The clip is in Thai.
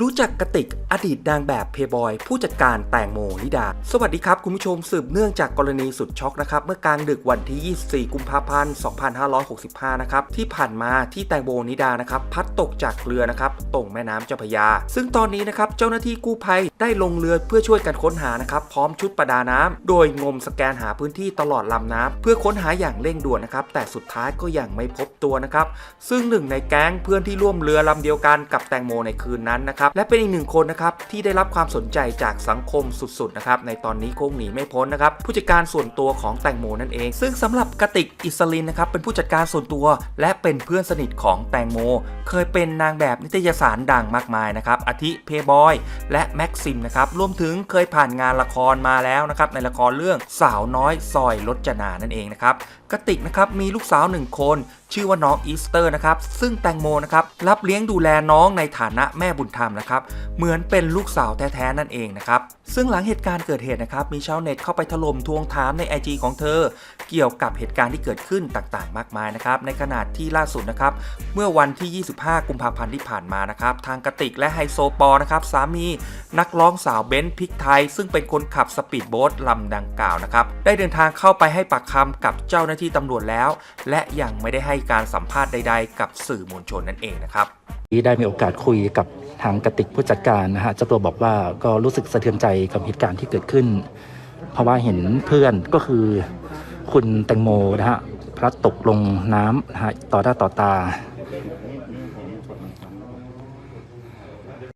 รู้จักกระติกอดีตนางแบบเพย์บอยผู้จัดการแตงโมนิดา สวัสดีครับ คุณผู้ชมสืบเนื่องจากกรณีสุดช็อกนะครับ เมื่อกลางดึกวันที่ 24 กุมภาพันธ์ 2565 นะครับ ที่ผ่านมาที่แตงโมนิดานะครับ พัดตกจากเรือนะครับตรงแม่น้ำเจ้าพยา ซึ่งตอนนี้นะครับเจ้าหน้าที่กู้ภัยได้ลงเรือเพื่อช่วยกันค้นหานะครับพร้อมชุดประดาน้ำโดยงมสแกนหาพื้นที่ตลอดลำน้ำเพื่อค้นหาอย่างเร่งด่วนนะครับแต่สุดท้ายก็ยังไม่พบตัวนะครับซึ่งหนึ่งในแก๊งเพื่อนที่ร่วมเรือลำเดียวกันกับแตงโมในคืนนั้นนะครับและเป็นอีกหนึ่งคนนะครับที่ได้รับความสนใจจากสังคมสุดๆนะครับในตอนนี้คงหนีไม่พ้นนะครับผู้จัดการส่วนตัวของแตงโมนั่นเอง ซึ่งสำหรับกติกอิสลินนะครับเป็นผู้จัดการส่วนตัว และเป็นเพื่อนสนิทของแตงโม เคยเป็นนางแบบนิตยสารดังมากมายนะครับอาทิเพย์บอยและแม็กซิมนะครับรวมถึงเคยผ่านงานละครมาแล้วนะครับในละครเรื่องสาวน้อยซอยรจนานั่นเองนะครับกติกนะครับมีลูกสาวหนึ่งคน ชื่อว่าน้องอีสเตอร์นะครับซึ่งแตงโมนะครับรับเลี้ยงดูแลน้องในฐานะแม่บุญธรรมนะครับเหมือนเป็นลูกสาวแท้ๆนั่นเองนะครับซึ่งหลังเหตุการณ์เกิดเหตุนะครับมีชาวเน็ตเข้าไปถล่มทวงถามใน IG ของเธอ เกี่ยวกับเหตุการณ์ที่เกิดขึ้นต่างๆ มากมายนะครับในขณะที่ล่าสุดนะครับเมื่อวันที่ 25 กุมภาพันธ์ที่ผ่านมานะครับทางกติกและไฮโซปอนะครับสามีนักร้องสาวเบนซ์พิกไทย ซึ่งเป็นคนขับสปีดโบ๊ทลำดังกล่าวนะครับได้เดินทางเข้าไปให้ปากคำกับเจ้าหน้าที่ตำรวจแล้ว และยังไม่ได้ให้การสัมภาษณ์ใด ๆ กับสื่อมวลชนนั่นเองนะครับที่ได้มีโอกาสคุยกับ ทางกติกผู้จัดการนะฮะเจ้าตัวบอกว่าก็รู้สึกสะเทือนใจกับเหตุการณ์ที่เกิดขึ้น เพราะว่าเห็นเพื่อนก็คือคุณแตงโมนะฮะพระตกลงน้ำนะฮะต่อหน้าต่อตา